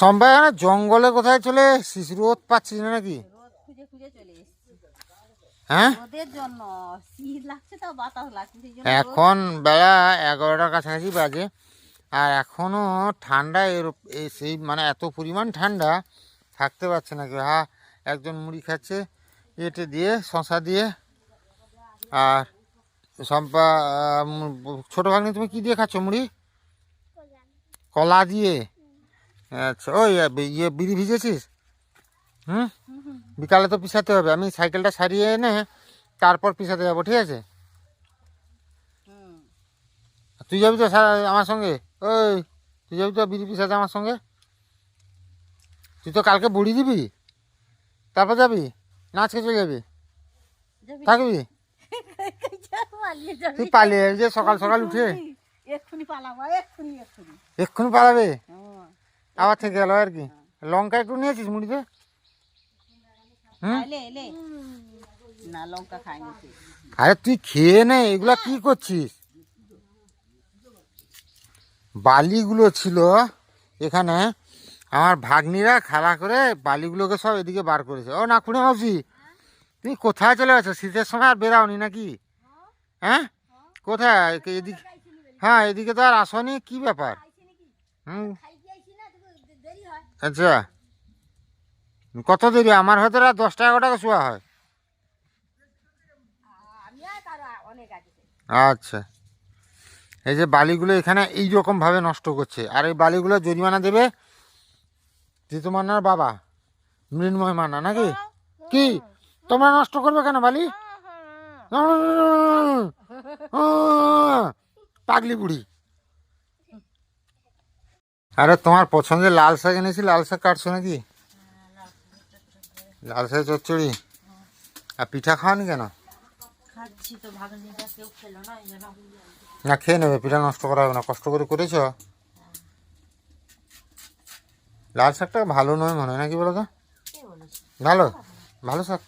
সম্পায় এখানে জঙ্গলে কোথায় চলে এসছিস? রোদ পাচ্ছিস না নাকি? রোদ খুঁজে খুঁজে চলে এসেছি। হ্যাঁ? রোদের জন্য শীত লাগছে তো বাতাস লাগছে সেই জন্য এখন বেলা এগারোটার কাছাকাছি বাজে। আর এখনও ঠান্ডা এর সেই মানে এত পরিমাণ ঠান্ডা থাকতে পারছে না কেউ। হ্যাঁ একজন মুড়ি খাচ্ছে এটে দিয়ে শশা দিয়ে। আর সম্পা ছোট ভাগ্নি তুমি কি দিয়ে খাচ্ছ মুড়ি? কলা দিয়ে? আচ্ছা ওই ইয়ে বিড়ি ভিজেছিস? হুম? বিকালে তো পিছাতে হবে আমি সাইকেলটা সারিয়ে এনে তারপর পিছাতে যাব ঠিক আছে? তুই যাবি তো আমার সঙ্গে? ওই তুই যাবি তো বিড়ি পিসাতে আমার সঙ্গে? তুই তো কালকে বুড়ি দিবি? তারপর যাবি? না আজকে চলে যাবি। থাকবি? তুই পালিয়ে যাবি যে সকাল সকাল উঠে। এক্ষুনি পালাবো এক্ষুনি এক্ষুনি। এক্ষুনি পালাবে। আবার থেকে গেল আর কি? লঙ্কা একটু নিয়েছিস মুড়িতে? আরে তুই খেয়ে নে এগুলা কি করছিস? বালিগুলো ছিল এখানে আমার ভাগ্নিরা খেলা করে বালিগুলোকে সব এদিকে বার করেছে। ও না খুঁড়ে মাসি তুমি কোথায় চলে গেছো? শীতের সময় আর বেরাওনি নাকি? হ্যাঁ? কোথায়? এদিকে হ্যাঁ এদিকে তো আর আসনি কি ব্যাপার? হুম? আচ্ছা। কত দেরি আমার হয়তো রাত দশটা এগারোটাকে শোয়া হয়? আচ্ছা। এই যে বালিগুলো এখানে এই রকম ভাবে নষ্ট করছে। আর এই বালিগুলো জরিমানা দেবে জিতু মান্নার বাবা মৃন্ময় মান্না নাকি? কি? তোমরা নষ্ট করবে কেন বালি? পাগলি বুড়ি। আরে তোমার পছন্দের লাল শাক এনেছি লাল শাক কাটছো নাকি? লাল শাক চচ্চড়ি। আর পিঠা খাওয়ানি কেন? না খেয়ে নেবে পিঠা নষ্ট করা হবে না কষ্ট করে করেছ? লাল শাকটা ভালো নয় মনে হয় নাকি বলো তো? ভালো? ভালো শাক?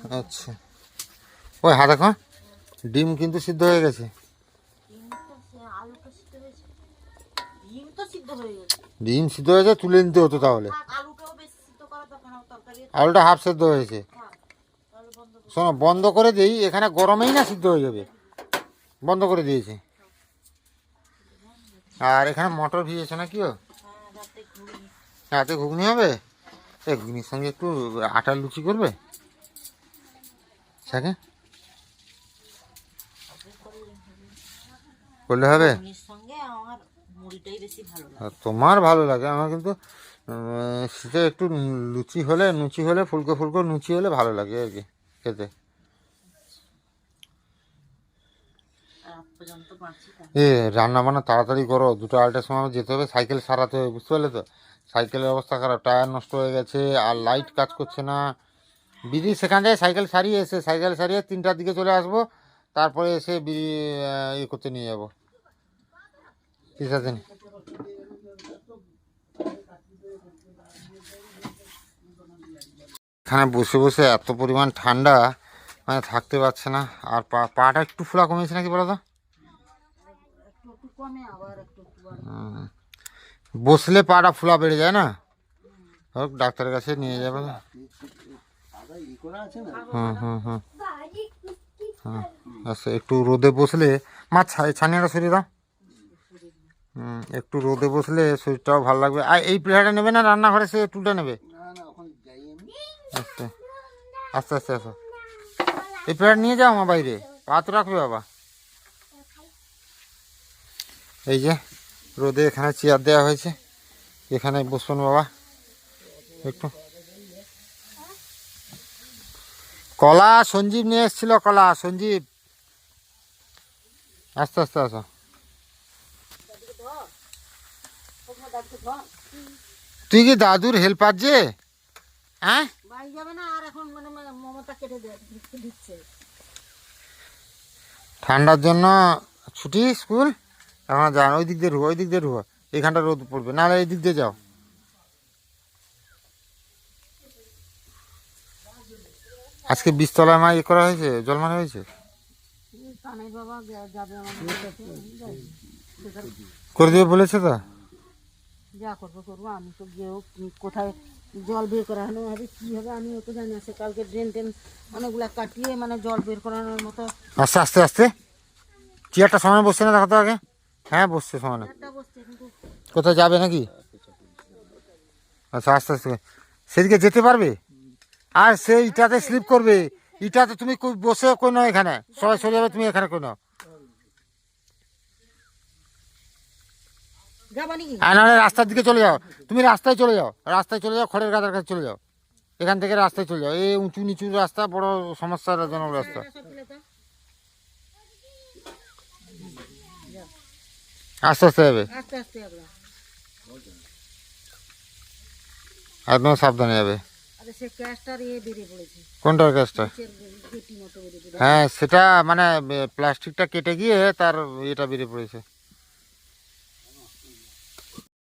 হ্যাঁ আচ্ছা। ওই হাতে ডিম কিন্তু সিদ্ধ হয়ে গেছে ডিমটা সে আলুটা সিদ্ধ হয়েছে ডিম সিদ্ধ হয়ে হয়েছে তুলে নিতে হতো তাহলে। থাক, না আলুটা হাফ সেদ্ধ হয়েছে। থাক শোনো বন্ধ করে দিই এখানে গরমেই না সিদ্ধ হয়ে যাবে। বন্ধ করে দিয়েছি। আর এখানে মটর ভিজেছে নাকি ও? হ্যাঁ রাতে ঘুগনি। হবে? এই ঘুগনির সঙ্গে একটু আটার লুচি করবে? সাকে করলে হবে? মুড়িটাই বেশি ভালো লাগে। তোমার ভালো লাগে আমার কিন্তু শীতে একটু লুচি হলে লুচি হলে ফুলকো ফুলকো লুচি হলে ভালো লাগে আর কি খেতে। এ রান্না বান্না তাড়াতাড়ি করো দুটো আড়াইটার সময় যেতে হবে সাইকেল সারাতে হবে বুঝতে পারলে তো? সাইকেলের অবস্থা খারাপ টায়ার নষ্ট হয়ে গেছে আর লাইট কাজ করছে না। বিড়ি সেখান থেকে সাইকেল সারিয়ে এসে সাইকেল সারিয়ে তিনটার দিকে চলে আসব তারপরে এসে বিড়ি ইয়ে করতে নিয়ে যাব। এখানে বসে বসে এত পরিমাণ ঠান্ডা মানে থাকতে পারছে না। আর পাটা একটু ফোলা কমেছে নাকি বলো তো। বসলে পাটা ফুলা বেড়ে যায় না? হোক ডাক্তারের কাছে নিয়ে যাবে। হুম হুম হুম। আচ্ছা একটু রোদে বসলে, মা ছানিয়াটা সরিয়ে দাও। একটু রোদে বসলে শরীরটাও ভালো লাগবে। আর এই প্লেটটা নেবে না রান্নাঘরে সে টুলটা নেবে? আচ্ছা আস্তে আস্তে আসো এই প্লেট নিয়ে যাও আমার বাইরে। পা তো রাখবে বাবা। এই যে রোদে এখানে চেয়ার দেওয়া হয়েছে। এখানে বসুন বাবা। একটু। কলা সঞ্জীব নিয়ে এসেছিল কলা সঞ্জীব। আস্তে আস্তে আসো তুই কি দাদুর হেল্পার যে? হ্যাঁ? বাড়ি যাবে না আর এখন মানে মমতা কেটে দিচ্ছে ঠান্ডার জন্য ছুটি স্কুল? এখন যান ওই দিক দিয়ে রুহো ওই দিক দিয়ে রুহো। এইখানটা রোদ পড়বে নাহলে এই দিক দিয়ে যাও। আজকে বীজতলায় মা ইয়ে করা হয়েছে জল মারা হয়েছে কানাই বাবা গে- যাবে আমাদের কাছে। করে দেবে বলেছে তো? যা করব করব আমি তো গিয়েও কোথায় জল বের করানো হবে কী হবে আমি তো জানি না সে কালকে ড্রেন টেন অনেকগুলা কাটিয়ে মানে জল বের করানোর মতো। আস্তে আস্তে আস্তে। চেয়ারটা সময় বসছে না দেখাতো আগে? হ্যাঁ বসছে কিন্তু। কোথায় যাবে নাকি? আচ্ছা আস্তে আস্তে। সেদিকে যেতে পারবে? আর সে ইটাতে স্লিপ করবে। ইটাতে তুমি বসে কোনো এখানে? সবাই চলে যাবে তুমি এখানে কই নাও যাবা নাকি আর নাহলে রাস্তার দিকে চলে যাও। তুমি রাস্তায় চলে যাও। রাস্তায় চলে যাও খড়ের গাদার কাছে চলে যাও। এখান থেকে রাস্তায় চলে যাও। এই উঁচু নিচু রাস্তা বড় সমস্যার জনক রাস্তা। আস্তে আস্তে যাবে। একদম সাবধানে যাবে। কোনটার পড়েছে। হ্যাঁ সেটা মানে প্লাস্টিকটা কেটে গিয়ে তার এটা বেরিয়ে পড়েছে।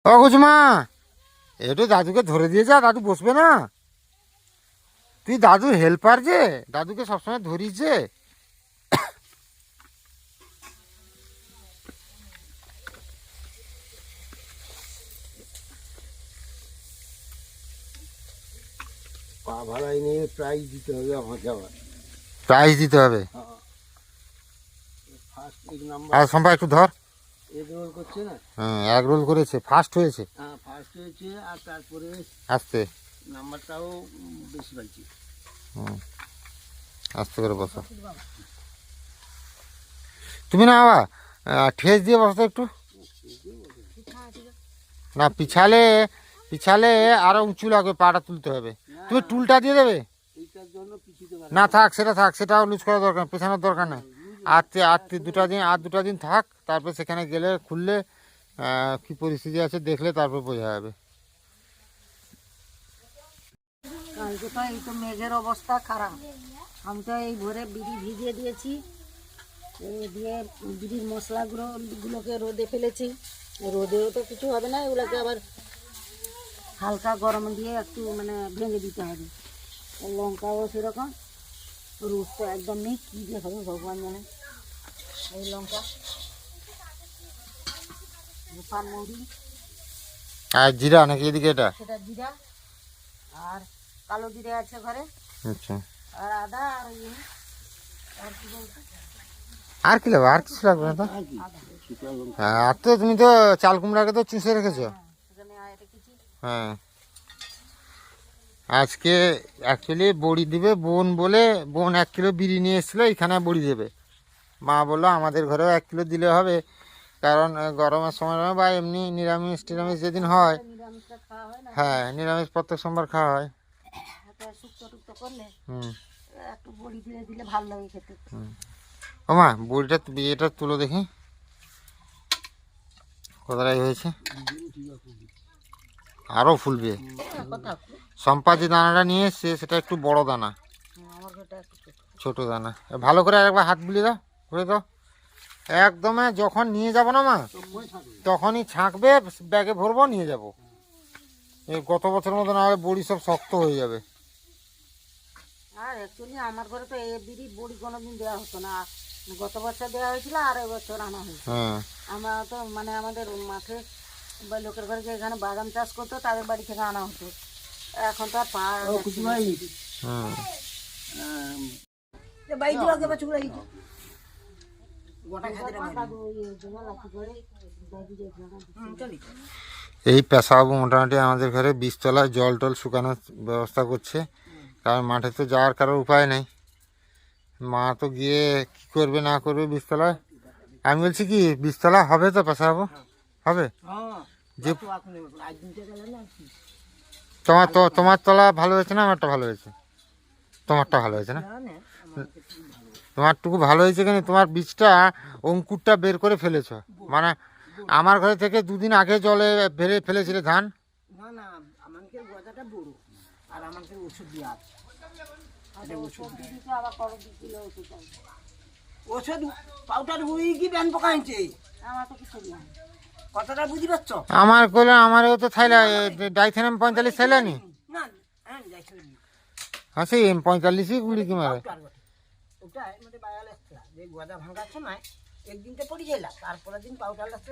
ও কুচমা একটু দাদুকে ধরে দিয়ে যা দাদু বসবে না। তুই দাদু হেল্পার যে দাদুকে সবসময় ধরিস যে। পা ভাড়াই নিয়ে প্রাইজ দিতে হবে আমাকে আবার প্রাইজ দিতে হবে। ফার্স্ট এক নাম্বার আর সম্পা একটু ধর। এগ রোল করছে না? হ্যাঁ এক রোল করেছে ফার্স্ট হয়েছে। হ্যাঁ ফার্স্ট হয়েছে আর তারপরে আস্তে। নাম্বারটাও উম, বেশি পাইছে আস্তে করে বসো। তুমি না বাবা ঠেস দিয়ে বসো একটু। না পিছালে পিছালে আরও উঁচু লাগবে পাটা তুলতে হবে। তুমি টুলটা দিয়ে দেবে? না থাক সেটা থাক সেটাও লুজ করার দরকার পেছানোর দরকার নেই। আর আর দুটা দিন আর দুটা দিন থাক, তারপর সেখানে গেলে খুললে কি পরিস্থিতি আছে দেখলে তারপর বোঝা যাবে। কালকে তো এই তো মেঘের অবস্থা খারাপ। আমি তো এই ভোরে বিড়ি ভিজিয়ে দিয়েছি দিয়ে বিড়ির মশলাগুলো, গুলোকে রোদে ফেলেছি। রোদেও তো কিছু হবে না, এগুলোকে আবার হালকা গরম দিয়ে একটু মানে ভেঙে দিতে হবে। লঙ্কাও সেরকম। রোদ তো একদম নেই কী যে হবে ভগবান জানে। এই লঙ্কা। পানমৌরি আর জিরা নাকি এদিকে এটা? সেটা জিরা। আর কালো জিরে আছে ঘরে। আচ্ছা। আর আদা আর ইয়ে আর কি বলতো? আর কি লাগবে? আর কিছু লাগবে না তো? আর হ্যাঁ তো তুমি তো চাল কুমড়াকে তো চুষে রেখেছি। হ্যাঁ। আজকে অ্যাকচুয়ালি বড়ি দিবে বোন বলে, বোন এক কিলো বিড়ি নিয়ে এসেছিল এখানে বড়ি দেবে। মা বলল, আমাদের ঘরেও এক কিলো দিলে হবে, কারণ গরমের সময় বা এমনি নিরামিষ টিরামিষ যেদিন হয় হয়, নিরামিষ প্রত্যেক সোমবার খাওয়া হয়। একটা শুক্তো টুক্তো করলে হুম। একটু বড়ি দিয়ে দিলে ভালো লাগে খেতে ও মা, বড়িটা এটা তুলো দেখি, কতটাই হয়েছে। আরও ফুলবে। কথা সম্পা যে দানাটা নিয়ে এসছে সেটা একটু বড় দানা। ছোট দানা। ভালো করে আরেকবার হাত বুলিয়ে দাও ঘুরে দাও। একদমে যখন নিয়ে যাব না মা তখনই ছাঁকবে ব্যাগে ভরবো নিয়ে যাব। এই গত বছর মতো না হলে বড়ি সব শক্ত হয়ে যাবে। আর অ্যাকচুয়ালি আমার ঘরে তো এই বিড়ি বড়ি কোনোদিন দেওয়া হতো না। গত বছর দেওয়া হয়েছিল আর বছর আনা হয়েছে। হ্যাঁ। আমরা তো মানে আমাদের মাঠে বা লোকের ঘরে যে এখানে বাদাম চাষ করতো তাদের বাড়ি থেকে আনা হতো। এখন তো আর পাওয়া ও কুচু ভাই হুম বাই দিও আগে বাচ্চা গুলাই গোটা খাতে দাদু ওই জন্য লাঠি করে দাদু যে চলি এই পেশাবাবু মোটামুটি আমাদের ঘরে বীজতলায় জল টল শুকানোর ব্যবস্থা করছে। কারণ মাঠে তো যাওয়ার কারোর উপায় নেই। মা তো গিয়ে কি করবে না করবে বীজতলায়? আমি বলছি কি বীজতলা হবে তো পেশাবাবু? হবে? হ্যাঁ। যে তোমার তো তোমার তলা ভালো হয়েছে না? আমারটা ভালো হয়েছে। তোমারটা ভালো হয়েছে না? তোমারটুকু ভালো হয়েছে কেন তোমার বীজটা অঙ্কুরটা বের করে ফেলেছো। মানে আমার ঘরে থেকে দুদিন আগে জলে ফেলে ফেলেছিলে ধান? না না আমাকে গজাটা বড়। আর আমাকে ওষুধ পাউডার বুড়ি কি ব্যান পকাইছে আমার তো কিছু না কথাটা বুঝি পাচ্ছ আমার কোলে আমারও তো থাইলা ডাইথেনাম পঁয়তাল্লিশ থাইলা নি? আছে এম পঁয়তাল্লিশই গুলি কি মারে? ওটাই মানে বায়াল এক্সট্রা যে গদা ভাঙার সময় একদিন তো পড়ে গেলাম তারপরে দিন পাউডার লাগছে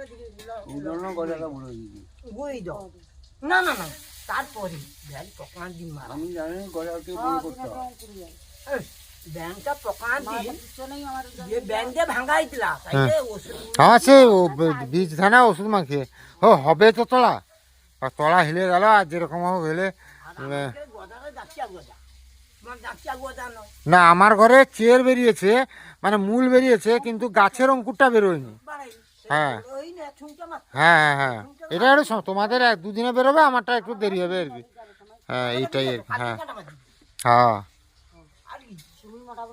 গুড়ি দাও না না না তারপরে তখন দিন মার। আমি জানি গদা করতে ব্যাংকটা পকান আমার যে ব্যাংকে ভাঙাইতলা তাইলে ওষুধ আছে ও ব- বীজ ধানা ওষুধ মাখিয়ে ও হবে তো তলা। আর তলা হিলে গেল আর যেরকম হোক হেলে না আমার ঘরে চের বেরিয়েছে মানে মূল বেরিয়েছে কিন্তু গাছের অঙ্কুরটা বেরোয়নি। হ্যাঁ। হ্যাঁ হ্যাঁ হ্যাঁ। এটা একটু তোমাদের এক দুদিনে বেরোবে আমারটা একটু দেরি হবে আর কি। হ্যাঁ এইটাই আর কি হ্যাঁ। হ্যাঁ।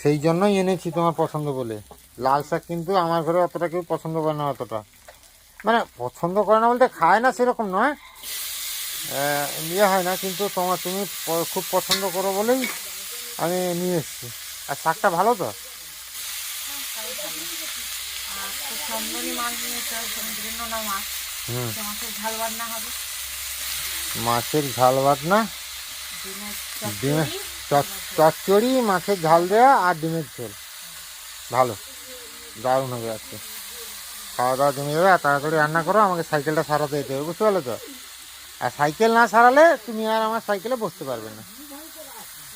সেই জন্যই এনেছি তোমার পছন্দ বলে। লাল শাক কিন্তু আমার ঘরে অতটা কেউ পছন্দ করে না অতটা। মানে পছন্দ করে না বলতে খায় না সেরকম নয়। ইয়ে হয় না কিন্তু তোমার তুমি খুব পছন্দ করো বলেই আমি নিয়ে এসেছি। আর শাকটা ভালো তো? মাছের ঝাল বাটনা ডিমের ডিমের চচ্চড়ি চচ- মাছের ঝাল দেওয়া আর ডিমের ঝোল। ভালো, দারুণ হবে আজকে খাওয়া দাওয়া জমে যাবে আর তাড়াতাড়ি রান্না করো, আমাকে সাইকেলটা সারাতে যেতে হবে, বুঝতে পারলে তো? আর সাইকেল না সারালে তুমি আর আমার সাইকেলে বসতে পারবে না।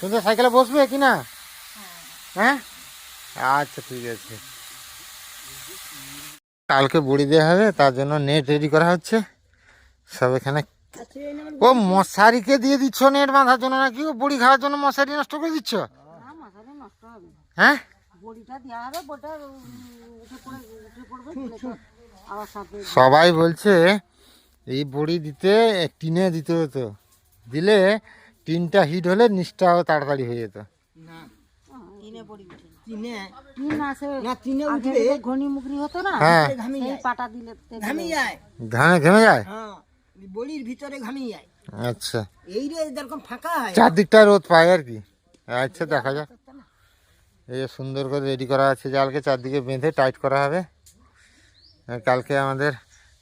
তুমি তো সাইকেলে বসবে কি না? হ্যাঁ? আচ্ছা ঠিক আছে। কালকে বড়ি দেওয়া হবে, তার জন্য নেট রেডি করা হচ্ছে। সব এখানে ও মশারিকে দিয়ে দিচ্ছ নেট বাঁধার জন্য নাকি? ও বড়ি খাওয়ার জন্য মশারি নষ্ট করে দিচ্ছ? হ্যাঁ? সবাই বলছে এই বড়ি দিতে টিনে দিতে হতো। দিলে টিনটা হিট হলে নিচটাও তাড়াতাড়ি হয়ে যেত। হ্যাঁ। ঘামে যায়। বলির ভিতরে ঘামি যায়। আচ্ছা। এই রে যেরকম ফাঁকা হয়। চারদিকটা রোদ পায় আর কি। আচ্ছা দেখা যাক। এই সুন্দর করে রেডি করা আছে জালকে চারদিকে বেঁধে টাইট করা হবে। কালকে আমাদের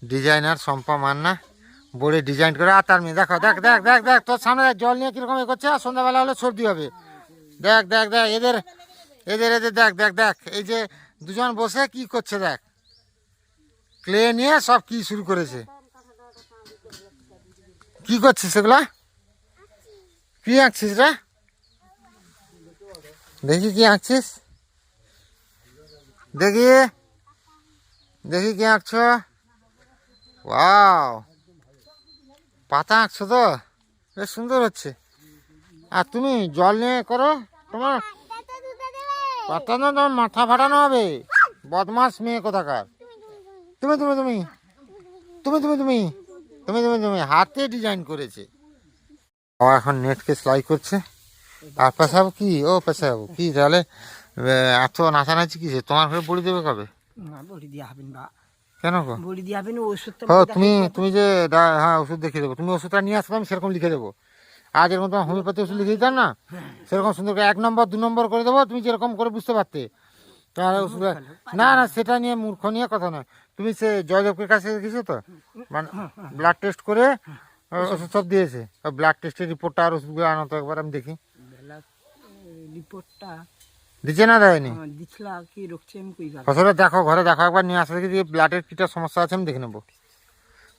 ডিজাইনার সম্পা মান্না বড়ি ডিজাইন করে আর তার মেয়ে দেখো দেখ দেখ দেখ দেখ তোর সামনে দেখ, জল নিয়ে কীরকম এ করছে আর সন্ধ্যাবেলা হলে সর্দি হবে। দেখ দেখ দেখ এদের এদের এদের দেখ দেখ দেখ এই যে দুজন বসে কি করছে দেখ। ক্লে নিয়ে সব কি শুরু করেছে। কি করছিস সেগুলা কি আঁকছিস রে? দেখি কি আঁকছিস। দেখি। দেখি কি আঁকছ। ওয়াও। পাতা আঁকছো তো? বেশ সুন্দর হচ্ছে। আর তুমি জল নিয়ে করো। তোমার পাতা না, তোমার মাথা ফাটানো হবে। বদমাস মেয়ে কোথাকার? তুমি তুমি তুমি। তুমি তুমি তুমি। তুমি তুমি তুমি হাতে ডিজাইন করেছে। ও এখন নেটকে সেলাই করছে। আর পেশাবো কি? ও পেশাবো কি? তাহলে এত নাচানাচি কিসে তোমার ঘরে বড়ি দেবে কবে? না বড়ি দিয়া হবেন বা। কেন গো? বড়ি দিয়া হবেন ওষুধটা ও তুমি তুমি যে হ্যাঁ ওষুধ দেখিয়ে দেবো। তুমি ওষুধটা নিয়ে আসবে আমি সেরকম লিখে দেবো। আর যেরকম তোমার হোমিওপ্যাথি ওষুধ লিখে দিতাম না? সেরকম সুন্দর করে এক নম্বর দু নম্বর করে দেবো তুমি যেরকম করে বুঝতে পারতে। তোমার ওষুধ না না সেটা নিয়ে মূর্খ নিয়ে কথা নয়। তুমি সে জয়দেবকের কাছে গেছো তো? মানে ব্লাড টেস্ট করে ওষুধ সব দিয়েছে। ব্লাড টেস্টের রিপোর্টটা আর ওষুধগুলো আনো তো একবার আমি দেখি। রিপোর্টটা দিচ্ছে না দেয়নি? দিছলা কি রকছে আমি কই গেল ফসলে দেখো ঘরে দেখো একবার নিয়ে আসলে দেখি ব্লাডের কিটা সমস্যা আছে আমি দেখে নেব।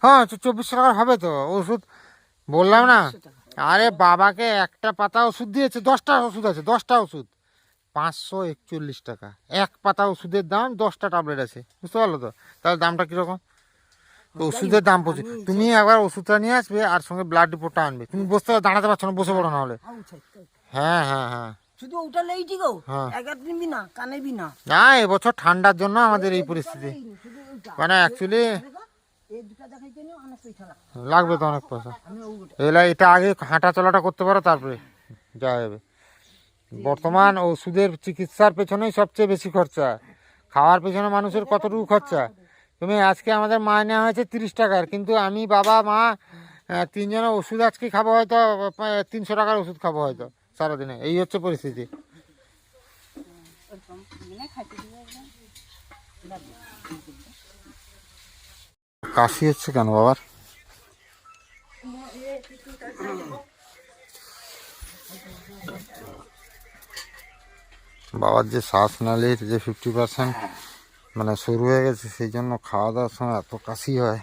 হ্যাঁ চব্বিশশো টাকার হবে তো ওষুধ বললাম না। আরে বাবাকে একটা পাতা ওষুধ দিয়েছে দশটা ওষুধ আছে দশটা ওষুধ। পাঁচশো একচল্লিশ টাকা। এক পাতা ওষুধের দাম দশটা ট্যাবলেট আছে। বুঝতে পারল তো? তাহলে দামটা কীরকম? তো ওষুধের দাম প্রচুর। তুমি একবার ওষুধটা নিয়ে আসবে আর সঙ্গে ব্লাড রিপোর্টটা আনবে। তুমি বসতে দাঁড়াতে পারছ না বসে পড়ো না হলে। হ্যাঁ হ্যাঁ হ্যাঁ। শুধু ওটা লেইটি গো হ্যাঁ। না না না এবছর ঠান্ডার জন্য আমাদের এই পরিস্থিতি। মানে অ্যাকচুয়ালি লাগবে তো অনেক পয়সা। এলা এটা আগে হাঁটা চলাটা করতে পারো তারপরে যা যাবে। বর্তমান ওষুধের চিকিৎসার পেছনেই সবচেয়ে বেশি খরচা। খাওয়ার পেছনে মানুষের কতটুকু খরচা? তুমি আজকে আমাদের মাইনে হয়েছে তিরিশ টাকার, কিন্তু আমি বাবা, মা তিনজনের ওষুধ আজকে খাব হয়তো তিনশো টাকার ওষুধ খাব হয়তো সারাদিনে। এই হচ্ছে পরিস্থিতি। কাশি হচ্ছে কেন বাবার? বাবার যে শ্বাসনালীর যে ফিফটি পার্সেন্ট মানে শুরু হয়ে গেছে, সেই জন্য খাওয়া দাওয়ার সময় এত কাশি হয়।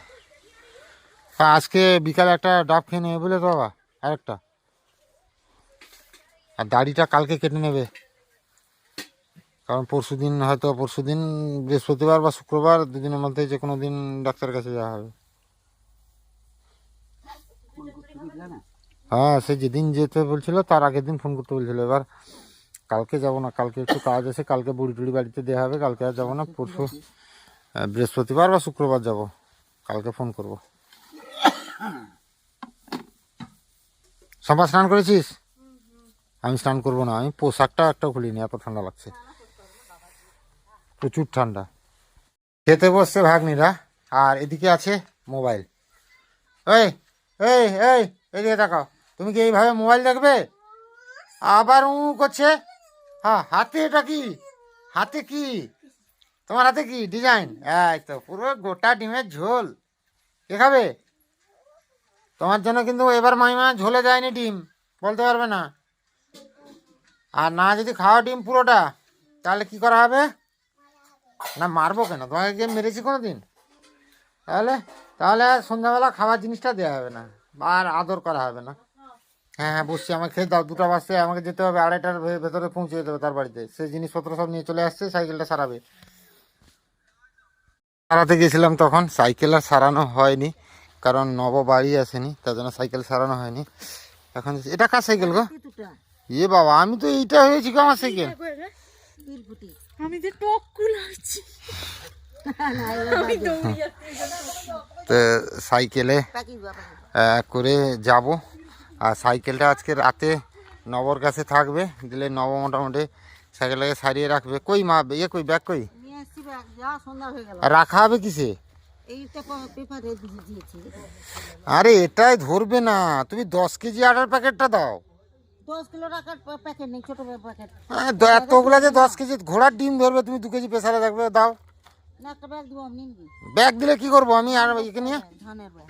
আজকে বিকালে একটা ডাব খেয়ে নেবে বলে তো বাবা, আরেকটা। আর দাড়িটা কালকে কেটে নেবে। কারণ পরশু দিন হয়তো পরশু দিন বৃহস্পতিবার বা শুক্রবার দুদিনের মধ্যে যে কোনো দিন ডাক্তারের কাছে যাওয়া হবে। হ্যাঁ সে যেদিন যেতে বলছিল, তার আগের দিন ফোন করতে বলছিল। এবার কালকে যাব না, কালকে একটু কাজ আছে, কালকে বুড়ি টুড়ি বাড়িতে দেওয়া হবে, কালকে আর যাব না, পরশু বৃহস্পতিবার বা শুক্রবার যাব, কালকে ফোন করব। সবার স্নান করেছিস? আমি স্নান করব না, আমি পোশাকটা একটা খুলিনি, এত ঠান্ডা লাগছে। প্রচুর ঠান্ডা। খেতে বসছে ভাগ্নিরা, আর এদিকে আছে মোবাইল। এই এই এই, এদিকে তাকাও, তুমি কি এইভাবে মোবাইল দেখবে? আবার উ করছে? হ্যাঁ হাতে এটা কি? হাতে কি? তোমার হাতে কি? ডিজাইন? এই তো, পুরো গোটা ডিমের ঝোল। কে খাবে? তোমার জন্য কিন্তু এবার মাইমা ঝোলে যায়নি ডিম, বলতে পারবে না। আর না যদি খাওয়া ডিম পুরোটা, তাহলে কি করা হবে? না, মারবো কেন? তোমাকে গিয়ে মেরেছি কোনো দিন তাহলে তাহলে সন্ধ্যাবেলা খাবার জিনিসটা দেওয়া হবে না আর আদর করা হবে না। হ্যাঁ হ্যাঁ বসছি। আমাকে খেয়ে দাও দুটো বাজতে আমাকে যেতে হবে আড়াইটার ভেতরে পৌঁছে যেতে হবে তার বাড়িতে। সে জিনিসপত্র সব নিয়ে চলে আসছে সাইকেলটা সারাবে। সারাতে গেছিলাম তখন সাইকেল আর সারানো হয়নি কারণ নব বাড়ি আসেনি তার জন্য সাইকেল সারানো হয়নি। এখন এটা কার সাইকেল গো? ইয়ে বাবা আমি তো এইটা হয়েছি গো আমার সাইকেল। আমি যে তো সাইকেলে করে যাব। আর সাইকেলটা আজকে রাতে নবর কাছে থাকবে দিলে নব মোটামুটি সাইকেলটাকে সারিয়ে রাখবে। কই মা ইয়ে কই ব্যাগ কই? নিয়ে হয়ে রাখা হবে কিসে? আরে এটাই ধরবে না তুমি দশ কেজি আটার প্যাকেটটা দাও। হ্যাঁ, এতগুলা যে দশ কেজি ঘোড়ার ডিম ধরবে তুমি দু কেজি প্রেসারে রাখবে দাও। ব্যাগ দিলে কি করব আমি আর একে নিয়ে ধানের ব্যাগ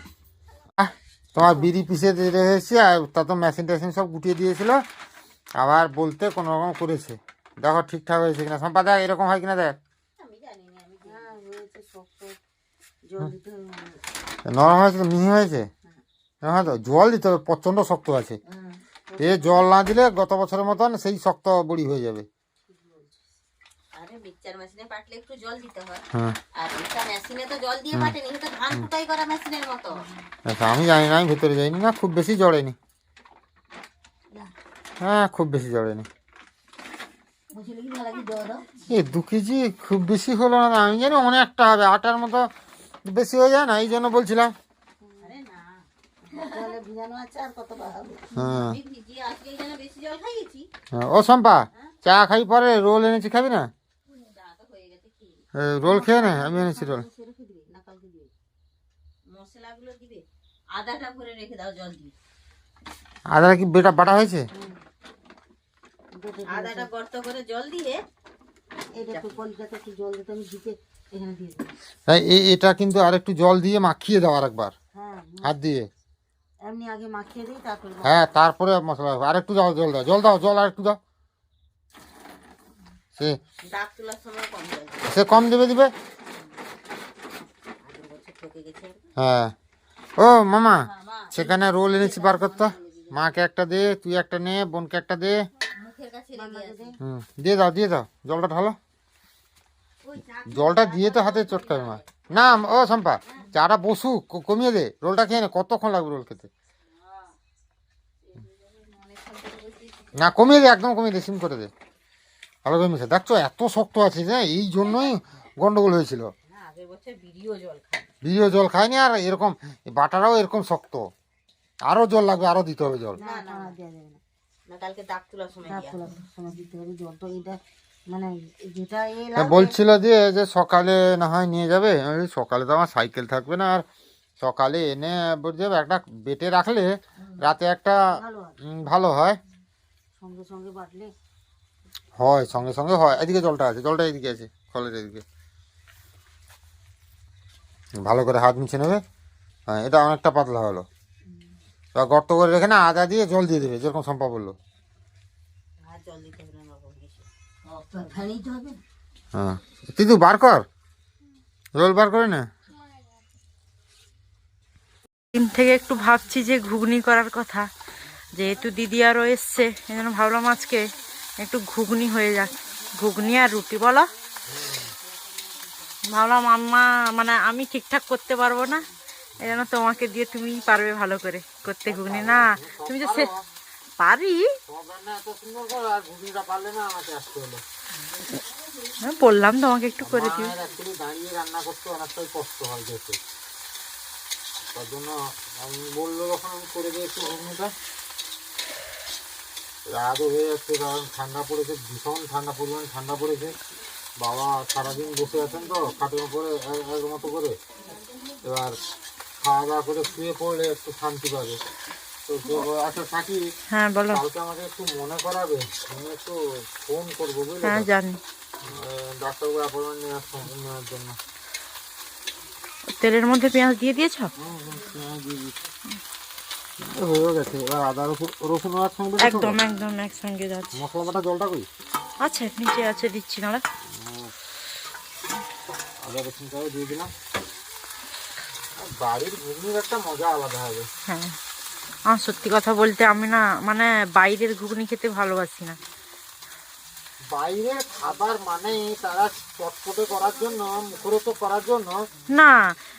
আহ, তোমার বিড়ি পিসে দিয়ে রেখেছি আর তা তো মেশিন টেশিন সব গুটিয়ে দিয়েছিল। আবার বলতে কোনো রকম করেছে। দেখো ঠিকঠাক হয়েছে কিনা। সম্পাদা এরকম হয় কিনা দেখ। হ্যাঁ হয়েছে শক্ত। জল দিতে হবে। নরম হয়েছে তো মিহি হয়েছে? হ্যাঁ। তো জল দিতে হবে প্রচণ্ড শক্ত আছে। এ জল না দিলে গত বছরের মতন সেই শক্ত বড়ি হয়ে যাবে। মিক্সচার মেশিনে পাটলে একটু জল দিতে হয়। হ্যাঁ। আর এটা মেশিনে তো জল দিয়ে পাটেনি এটা ধান কুটাই করা মেশিনের মতো। আচ্ছা, আমি জানি না আমি ভেতরে যাইনি না খুব বেশি জড়েনি হ্যাঁ খুব বেশি জড়েনি এ দু কেজি খুব বেশি হলো না আমি জানি অনেকটা হবে আটার মতো বেশি হয়ে যায় না এই জন্য বলছিলাম। হ্যাঁ। হ্যাঁ, ও শম্পা চা খাই পরে রোল এনেছি খাবি না? রোল খেয়ে নে আমি এনেছি রোল। মশলাগুলো দিবে আদাটা ভরে রেখে দাও জল দিয়ে। আদাটা কি বেটা বাটা হয়েছে? আদাটা গর্ত করে জল দিয়ে এইটা একটু জল দিতে আমি দিতে এখানে দিয়ে তাই এ- এটা কিন্তু আর একটু জল দিয়ে মাখিয়ে দাও আরেকবার। হ্যাঁ হাত দিয়ে। এমনি আগে মাখিয়ে দিই তারপর হ্যাঁ তারপরে মশলা হবে। আর একটু দাও জল দাও জল দাও জল আর একটু দাও। সে সে কম দেবে দিবে? হ্যাঁ। ও মামা সেখানে রোল এনেছি বার করতে। মাকে একটা দে তুই একটা নে বোনকে একটা দে। হুম দিয়ে দাও দিয়ে দাও জলটা ঢালো। জলটা দিয়ে তো হাতে চটকাবে মা। না ও শম্পা চাটা বসু ক- কমিয়ে দে। রোলটা খেয়ে নে কতক্ষণ লাগবে রোল খেতে? না কমিয়ে দে একদম কমিয়ে দে সিম করে দে। ভালো করে মিশে দেখছ এত শক্ত আছে যে এই জন্যই গন্ডগোল হয়েছিল। বিড়িও জল খায়নি আর এরকম বাটারাও এরকম শক্ত। আরও জল লাগবে আরও দিতে হবে জল। বলছিল দিয়ে যে সকালে না হয় নিয়ে যাবে। সকালে তো আমার সাইকেল থাকবে না আর সকালে এনে বলছে একটা বেটে রাখলে রাতে একটা ভালো হয়। ভালো হয়। সঙ্গে সঙ্গে বাটলে হয় সঙ্গে সঙ্গে হয়। এদিকে জলটা আছে জলটা এদিকে আছে কলের এদিকে। ভালো করে হাত মিশে নেবে। হ্যাঁ এটা অনেকটা পাতলা হলো। এবার গর্ত করে রেখে না আদা দিয়ে জল দিয়ে দেবে যেরকম সম্পা বলল। আর জল দিতে হবে না বাবু কিছু ফেলেই তো হবে। হ্যাঁ। তুই তো বার কর। জল বার করে না। দিন থেকে একটু ভাবছি যে ঘুগনি করার কথা। যেহেতু দিদি আরও এসছে এই জন্য ভাবলাম আজকে একটু ঘুগনি হয়ে যাক। ঘুগনি আর রুটি বলো। ভাবলাম আম্মা মানে আমি ঠিকঠাক করতে পারব না। এই জন্য তোমাকে দিয়ে তুমি পারবে ভালো করে করতে ঘুগনি। না, তুমি যে পারি। আমি বললাম তোমাকে একটু করে দিও। দাঁড়িয়ে রান্না করতে অনেকটাই কষ্ট হয় তার জন্য আমি বলল যখন আমি করে দিয়েছি ঘুগনিটা। রাতও হয়ে যাচ্ছে কারণ ঠান্ডা পড়েছে ভীষণ ঠান্ডা পরিমাণ ঠান্ডা পড়েছে। বাবা সারাদিন বসে আছেন তো খাটের উপরে এক- মতো করে। এবার খাওয়া দাওয়া করে শুয়ে পড়লে একটু শান্তি পাবে। আচ্ছা থাকি হ্যাঁ বলো। কালকে আমাকে একটু মনে করাবে আমি একটু ফোন করব বুঝলে হ্যাঁ জানি। ডাক্তারবাবু অ্যাপয়েন্টমেন্ট নেওয়ার জন্য। তেলের মধ্যে পেঁয়াজ দিয়ে দিয়েছ। হয়ে গেছে। এবার আদা রসুন রসুন আর সঙ্গে দেবো তো? একদম একদম একসঙ্গে যাচ্ছে। মশলা বাটা জলটা কই? নিচে আছে দিচ্ছি না আদা রসুনটাও দিয়ে দিলাম। বাড়ির ঘুগনির একটা মজা আলাদা হবে। আর সত্যি কথা বলতে আমি না মানে বাইরের ঘুগনি খেতে ভালোবাসি না। বাইরের খাবার মানে তারা চটপটে করার জন্য মুখরোচ করার জন্য? না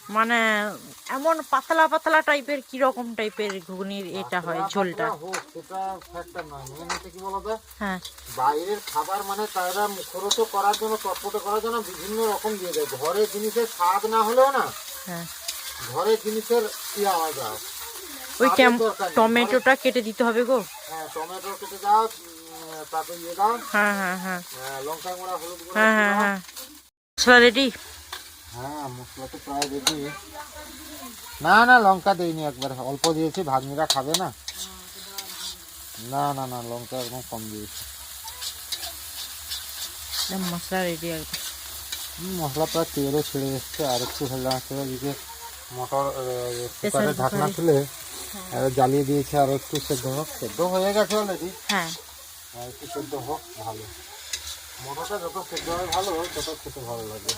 মানে এমন পাতলা পাতলা টাইপের কি রকম টাইপের ঘুগনির এটা হয় ঝোলটা। হোক সেটা ফ্যাক্টর নয়। মেন হচ্ছে কি বলতো? হ্যাঁ। বাইরের খাবার মানে তারা মুখরোচ করার জন্য চটপটে করার জন্য বিভিন্ন রকম দিয়ে দেয়। ঘরের জিনিসের স্বাদ না হলেও না হ্যাঁ। ঘরের জিনিসের ই আলাদা। ওই। টমেটোটা কেটে দিতে হবে গো। হ্যাঁ টমেটো কেটে দাও তারপরে ইয়ে দাও হ্যাঁ হ্যাঁ। হ্যাঁ লঙ্কা গুঁড়া হলুদ গুঁড়া হ্যাঁ হ্যাঁ হ্যাঁ। মশলা রেডি? হ্যাঁ মশলা তো প্রায় রেডি। না না লঙ্কা দেইনি একবার। অল্প দিয়েছি ভাগ্নিরা খাবে না। না না না লঙ্কা একদম কম দিয়েছি। মশলা রেডি একদম মশলা প্রায় তেলও ছেড়ে এসছে আর একটু হলে আসছে মটর কুকারে ঢাকনা খুলে জ্বালিয়ে দিয়েছে আর একটু সেদ্ধ। সেদ্ধ হয়ে গেছে অলরেডি হ্যাঁ। আর একটু সেদ্ধ হোক ভালো। মটরটা যত সেদ্ধ হয় ভালো তত খেতে ভালো লাগে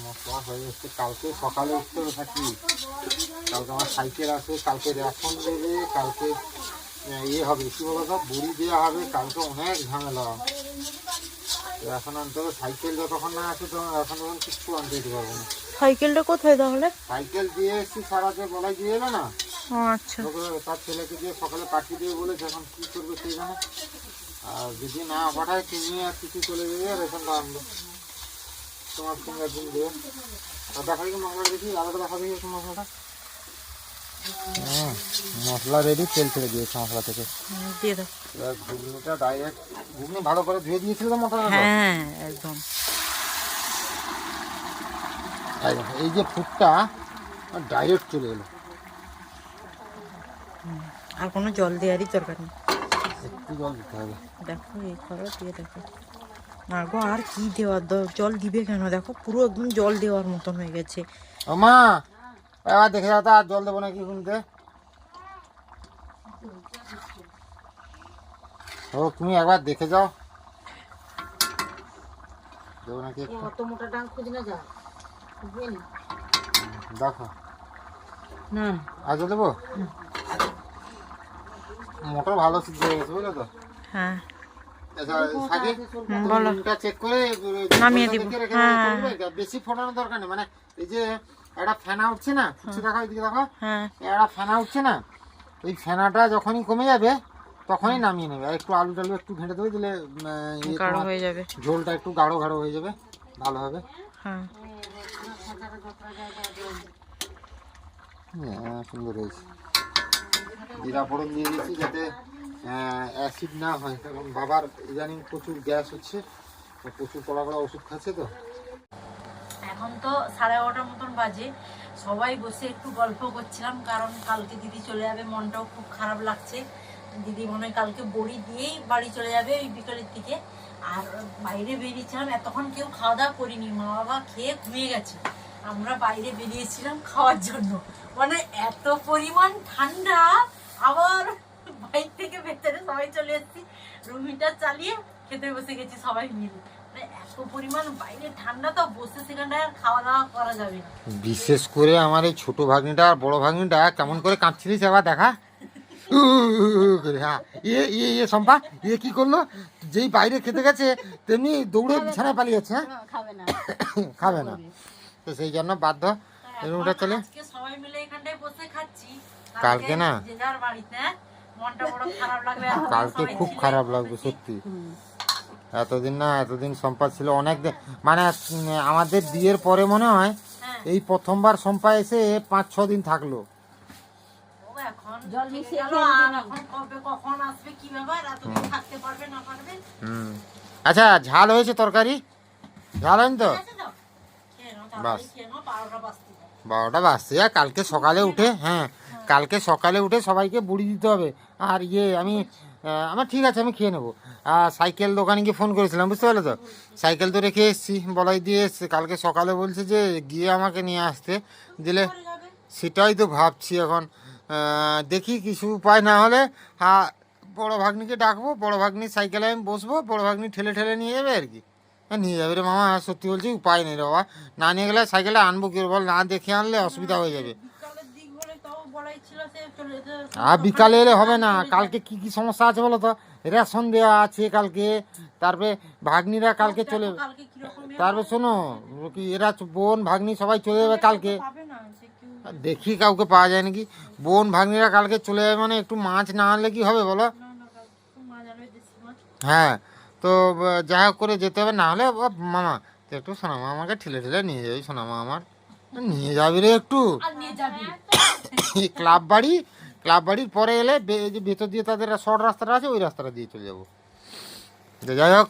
মশলা হয়ে যাচ্ছে কালকে সকালে উঠতে থাকি কালকে আমার সাইকেল আছে কালকে রেশন দেবে কালকে ইয়ে হবে কি বলতো? বুড়ি দেওয়া হবে কালকে অনেক ঝামেলা। রেশন আনতে হবে সাইকেল যতক্ষণ না আছে তখন রেশন তখন কিচ্ছু আনতে দিতে পারব না। সাইকেলটা কোথায় তাহলে? সাইকেল দিয়ে এসছি সারাতে বলাই দিয়ে এলো না আচ্ছা। তার ছেলেকে দিয়ে সকালে পাঠিয়ে দিয়ে বলেছে এখন কি করবে সেই জানে। আর যদি না পাঠায় আর কিছু চলে যাবে রেশনটা আনবে। তোমার আর দেখা দেখি মশলা দেখি আলাদা দেখা দেখি মশলাটা। হুম, মশলা রেডি তেল ছেড়ে দিয়েছে মশলা থেকে। দিয়ে দাও। এবার ঘুগনিটা ডাইরেক্ট ঘুগনি ভালো করে ধুয়ে দিয়েছিল তো মশলা হ্যাঁ একদম। এই যে ফুটটা ডাইরেক্ট চলে এলো। আর কোনো জল দেওয়ারই দরকার নেই। একটু জল দিতে হবে। দেখো এই করো দিয়ে দেখো। না গো আর কি দেওয়ার জল দিবে কেন? দেখো পুরো একদম জল দেওয়ার মতন হয়ে গেছে। ও মা এবার দেখে যাও তো আর জল দেবো নাকি ঘুমতে ও তুমি একবার দেখে যাও। দেবো নাকি অত মোটা ডাং খুঁজ না যা। দেখো। না। আর জল দেবো? মোটর ভালো সিদ্ধ হয়ে গেছে বুঝলে তো? হ্যাঁ। আচ্ছা, বলো। চেক করে নামিয়ে দিব। হ্যাঁ, বেশি ফোটানোর দরকার নেই। মানে এই যে একটা ফেনা উঠছে না কিছু দেখো এদিকে দেখো হ্যাঁ। একটা ফেনা উঠছে না ওই ফেনাটা যখনই কমে যাবে তখনই নামিয়ে নেবে। আর একটু আলু টালু একটু ঘেঁটে দেবে দিলে গাঢ় হয়ে যাবে। ঝোলটা একটু গাঢ় গাঢ় হয়ে যাবে ভালো হবে। হ্যাঁ। হ্যাঁ সুন্দর হয়েছে। জিরা ফোড়ন দিয়ে দিয়েছি যাতে অ্যাসিড না হয়। কারণ বাবার ইদানিং প্রচুর গ্যাস হচ্ছে প্রচুর কড়া কড়া ওষুধ খাচ্ছে তো। এখন তো সাড়ে এগারোটার মতন বাজে। সবাই বসে একটু গল্প করছিলাম, কারণ কালকে দিদি চলে যাবে, মনটাও খুব খারাপ লাগছে। দিদি মনে হয় কালকে বড়ি দিয়েই বাড়ি চলে যাবে ওই বিকেলের দিকে। আর বাইরে বেরিয়েছিলাম, এতক্ষণ কেউ খাওয়া দাওয়া করিনি। মা বাবা খেয়ে ঘুমিয়ে গেছে। আমরা বাইরে বেরিয়েছিলাম খাওয়ার জন্য। মানে এত পরিমাণ ঠান্ডা আবার বাইর থেকে ভেতরে সবাই চলে এসেছি। রুম হিটার চালিয়ে খেতে বসে গেছি সবাই মিলে। মানে এত পরিমাণ বাইরে ঠান্ডা তো বসে সেখানটায় আর খাওয়া দাওয়া করা যাবে না। বিশেষ করে আমার এই ছোট ভাগ্নিটা আর বড় ভাগ্নিটা কেমন করে কাঁপছিলিস এবার দেখা। হ্যাঁ। ইয়ে ইয়ে ইয়ে সম্পা ইয়ে কি করল? যেই বাইরে খেতে গেছে তেমনি দৌড়ে বিছানায় পালিয়েছে হ্যাঁ? খাবে না। খাবে না। তো সেই জন্য বাধ্য। রুমটা চলে। সবাই মিলে এখানটায় বসে খাচ্ছি। কালকে না? কালকে খুব খারাপ লাগবে। সত্যি। এতদিন না এতদিন সম্পা ছিল অনেক দিন। মানে আমাদের বিয়ের পরে মনে হয় হ্যাঁ। এই প্রথমবার সম্পা এসে পাঁচ ছ দিন থাকল। আচ্ছা ঝাল হয়েছে তরকারি? ঝাল হয়নি তো? বাস। বারোটা বাজতে বাজছে আর কালকে সকালে উঠে হ্যাঁ। কালকে সকালে উঠে সবাইকে বুড়ি দিতে হবে। আর ইয়ে আমি আমার ঠিক আছে, আমি খেয়ে নেব। আর সাইকেল দোকানে গিয়ে ফোন করেছিলাম, বুঝতে পারলে তো? সাইকেল তো রেখে এসেছি, বলাই দিয়ে এসছে। কালকে সকালে বলছে যে, গিয়ে আমাকে নিয়ে আসতে। দিলে সেটাই তো ভাবছি এখন। দেখি কিছু উপায় না হলে হ্যাঁ বড় ভাগ্নিকে ডাকবো, বড় ভাগ্নির সাইকেলে আমি বসবো, বড় ভাগ্নি ঠেলে ঠেলে নিয়ে যাবে আর কি। নিয়ে যাবে রে মামা, সত্যি বলছি, উপায় নেই রে বাবা। না নিয়ে গেলে সাইকেলে আনব কি বল? না দেখে আনলে অসুবিধা হয়ে যাবে বিকালের দিক বলে তাও বলাই ছিল সে চলে যেতে- আর বিকালে এলে হবে না। কালকে কি কি সমস্যা আছে বলো তো? রেশন দেওয়া আছে কালকে। তারপরে ভাগ্নিরা কালকে চলে তারপরে শোনো, কি এরা বোন ভাগ্নি সবাই চলে যাবে কালকে। দেখি কাউকে পাওয়া যায় নাকি। বোন ভাগ্নিরা কালকে চলে যাবে মানে একটু মাছ না আনলে কি হবে বলো? হ্যাঁ তো যা করে যেতে হবে। না হলে মামা, একটু সোনামা আমাকে ঠেলে ঠেলে নিয়ে যাবি, সোনামা আমার। নিয়ে যাবি রে একটু। ক্লাব বাড়ি ক্লাব বাড়ির পরে এলে যে ভেতর দিয়ে তাদের শর্ট রাস্তাটা আছে ওই রাস্তাটা দিয়ে চলে যাব। তো যাই হোক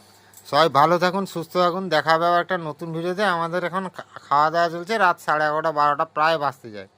সবাই ভালো থাকুন সুস্থ থাকুন। দেখা হবে একটা নতুন ভিডিওতে। আমাদের এখন খাওয়া দাওয়া চলছে রাত সাড়ে এগারোটা বারোটা প্রায় বাঁচতে যায়।